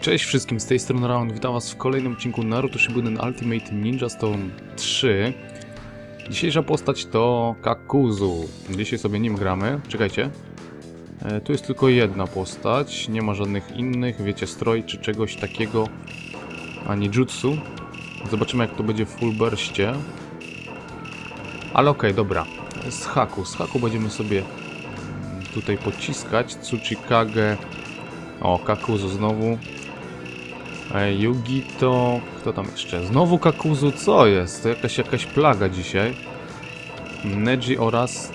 Cześć wszystkim, z tej strony Raon, witam was w kolejnym odcinku Naruto Shippuden Ultimate Ninja Storm 3. Dzisiejsza postać to Kakuzu. Dzisiaj sobie nim gramy. Czekajcie. E, tu jest tylko jedna postać, nie ma żadnych innych, wiecie, stroj czy czegoś takiego, ani jutsu. Zobaczymy jak to będzie w full burście. Ale okej, dobra. Z haku, z haku będziemy sobie mm, tutaj pociskać. Tsuchikage. O, Kakuzu znowu. Yugito. Kto tam jeszcze? Znowu Kakuzu, co jest? To jakaś jakaś plaga dzisiaj. Neji oraz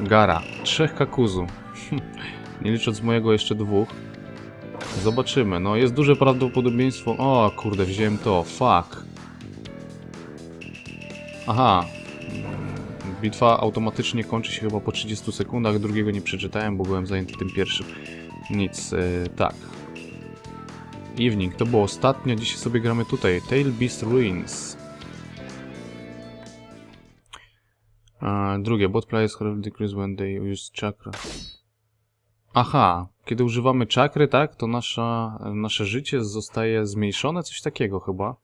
Gara. Trzech Kakuzu. Nie licząc mojego jeszcze dwóch. Zobaczymy. No jest duże prawdopodobieństwo. O kurde, wziąłem to. Fuck. Aha. Bitwa automatycznie kończy się chyba po 30 sekundach. Drugiego nie przeczytałem, bo byłem zajęty tym pierwszym. Nic. Yy, tak. Evening, to było ostatnio, dzisiaj sobie gramy tutaj. Tail Beast Ruins. A, drugie, bot players have decrease when they use chakra. Aha, kiedy używamy czakry, tak, to nasza, nasze życie zostaje zmniejszone, coś takiego chyba.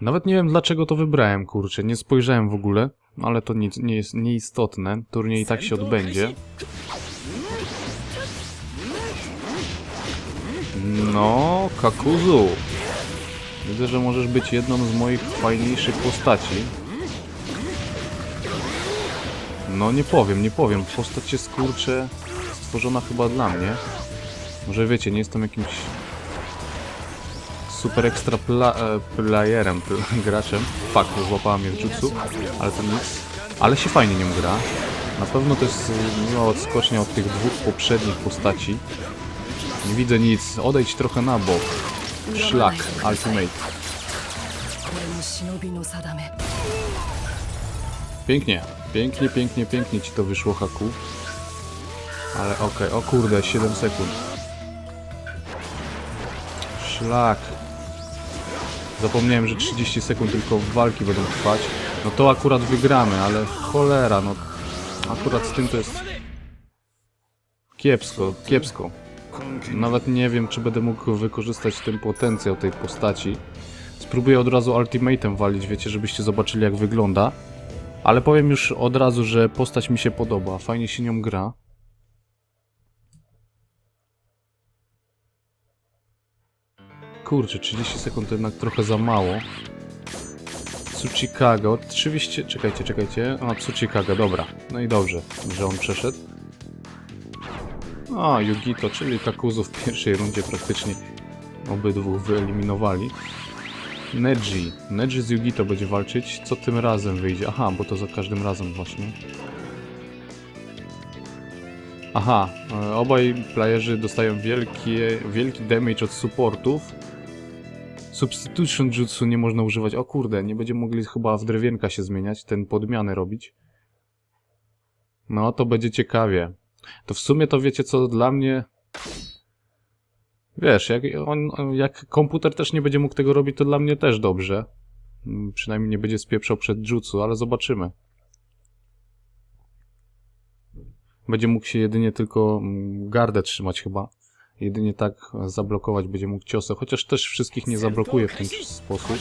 Nawet nie wiem dlaczego to wybrałem, kurczę, nie spojrzałem w ogóle, ale to nic, nie jest nieistotne, turniej i tak się odbędzie. No, Kakuzu. Widzę, że możesz być jedną z moich fajniejszych postaci. No nie powiem, nie powiem. Postać jest kurczę stworzona chyba dla mnie. Może wiecie, nie jestem jakimś super ekstra pla e, playerem, pl graczem. Fakt, złapała mnie w jutsu, ale to nic. Ale się fajnie nią gra. Na pewno to jest y, miła odskocznia od tych dwóch poprzednich postaci. Nie widzę nic. Odejdź trochę na bok. Szlak. Ultimate. Pięknie. Pięknie, pięknie, pięknie ci to wyszło, Haku. Ale okej. Okay. O kurde, 7 sekund. Szlak. Zapomniałem, że 30 sekund tylko walki będą trwać. No to akurat wygramy, ale cholera, no akurat z tym to jest kiepsko, kiepsko. Nawet nie wiem, czy będę mógł wykorzystać ten potencjał tej postaci. Spróbuję od razu ultimatem walić, wiecie, żebyście zobaczyli jak wygląda. Ale powiem już od razu, że postać mi się podoba, fajnie się nią gra. Kurczę, 30 sekund to jednak trochę za mało. Tsuchikaga, oczywiście, czekajcie, czekajcie. A, Tsuchikaga, dobra. No i dobrze, że on przeszedł. A, Yugito, czyli Kakuzu w pierwszej rundzie praktycznie obydwu wyeliminowali. Neji. Neji z Yugito będzie walczyć. Co tym razem wyjdzie? Aha, bo to za każdym razem właśnie. Aha, e, obaj playerzy dostają wielkie, wielki damage od supportów. Substitution jutsu nie można używać. O kurde, nie będziemy mogli chyba w drewienka się zmieniać, ten podmiany robić. No, to będzie ciekawie. To w sumie to wiecie co dla mnie... Wiesz, jak, on, jak komputer też nie będzie mógł tego robić, to dla mnie też dobrze. Mm, Przynajmniej nie będzie spieprzał przed jutsu, ale zobaczymy. Będzie mógł się jedynie tylko mm, gardę trzymać chyba. Jedynie tak zablokować będzie mógł ciosy, chociaż też wszystkich nie zablokuje w ten sposób.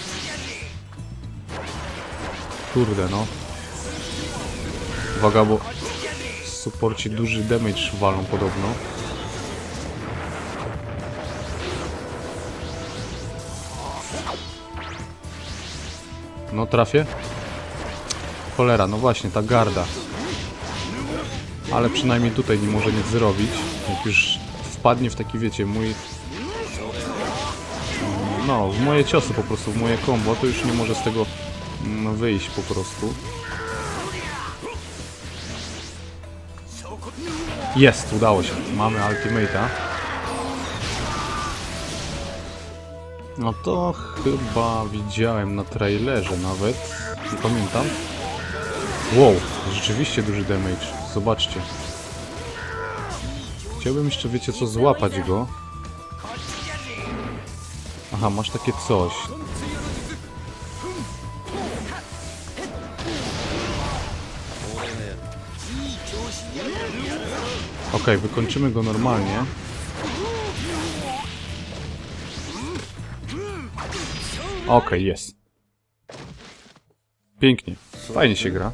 Kurde no. Uwaga, bo supporci duży damage walą podobno. No trafię? Cholera, no właśnie, ta garda. Ale przynajmniej tutaj nie może nic zrobić. Jak już wpadnie w taki, wiecie, mój... No, w moje ciosy po prostu, w moje combo, to już nie może z tego mm, wyjść po prostu. Jest, udało się. Mamy ultimate'a. No to chyba widziałem na trailerze nawet. Nie pamiętam. Wow, rzeczywiście duży damage. Zobaczcie. Chciałbym jeszcze, wiecie co, złapać go. Aha, masz takie coś. Ok, wykończymy go normalnie. Ok, jest. Pięknie. Fajnie się gra.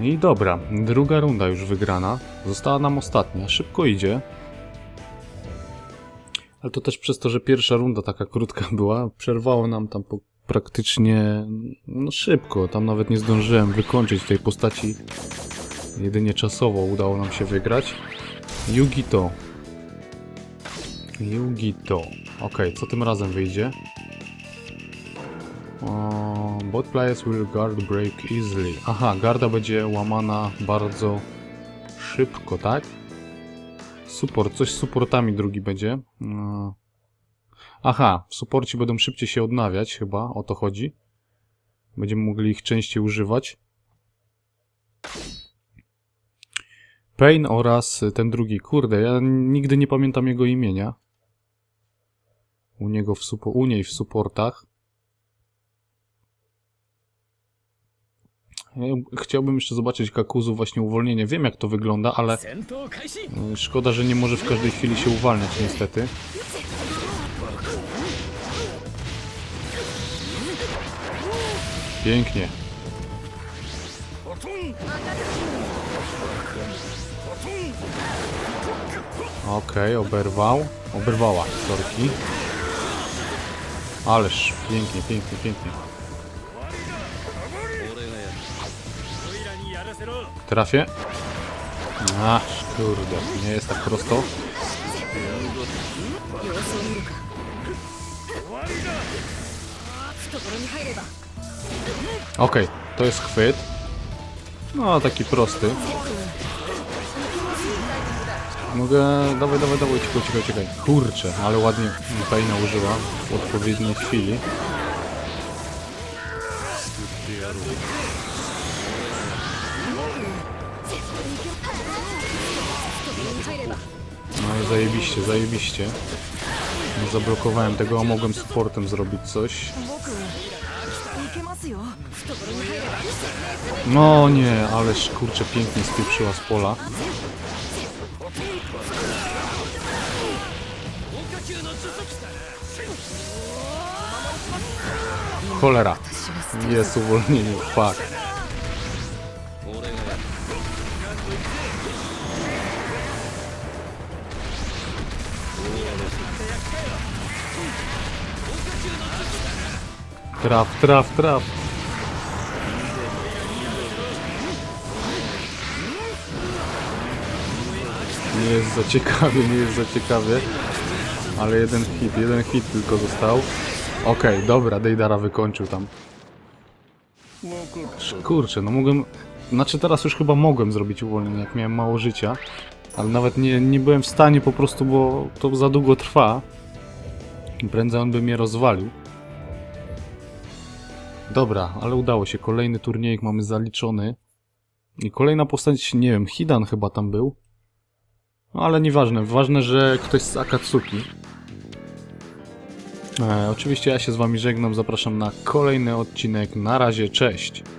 No I dobra, druga runda już wygrana. Została nam ostatnia. Szybko idzie. Ale to też przez to, że pierwsza runda taka krótka była, przerwało nam tam po, praktycznie no szybko. Tam nawet nie zdążyłem wykończyć tej postaci. Jedynie czasowo udało nam się wygrać. Yugito. Yugito. Ok, co tym razem wyjdzie? O, bot players will guard break easily. Aha, garda będzie łamana bardzo szybko, tak? Support, coś z supportami drugi będzie. No. Aha, w supporcie będą szybciej się odnawiać, chyba o to chodzi. Będziemy mogli ich częściej używać. Pain oraz ten drugi. Kurde, ja nigdy nie pamiętam jego imienia. U niego w supo, u niej w supportach. Chciałbym jeszcze zobaczyć Kakuzu właśnie uwolnienie. Wiem jak to wygląda, ale mm, szkoda, że nie może w każdej chwili się uwalniać niestety. Pięknie. Okej, okay, oberwał. Oberwała, sorki. Ależ, pięknie, pięknie, pięknie. Trafię. A, kurde, nie jest tak prosto. Okej, okay, to jest chwyt. No, taki prosty. Mogę... Dawaj, dawaj, dawaj, cicho, cicho, cicho. Kurczę, ale ładnie Paina użyła w odpowiedniej chwili. Ale zajebiście, zajebiście. No, zablokowałem tego, a mogłem supportem zrobić coś. No nie, ależ kurczę pięknie spieprzyła z pola. Cholera. Jest uwolnienie, fuck. Traf, traf, traf. Nie jest za ciekawie, nie jest za ciekawie. Ale jeden hit, jeden hit tylko został. Okej, dobra, Deidara wykończył tam. Kurczę, no mogłem... Znaczy teraz już chyba mogłem zrobić uwolnienie, jak miałem mało życia. Ale nawet nie, nie byłem w stanie po prostu, bo to za długo trwa. Prędzej on by mnie rozwalił. Dobra, ale udało się. Kolejny turniejek mamy zaliczony. I kolejna postać, nie wiem, Hidan chyba tam był. No ale nieważne, ważne, że ktoś z Akatsuki. E, oczywiście ja się z wami żegnam, zapraszam na kolejny odcinek. Na razie, cześć!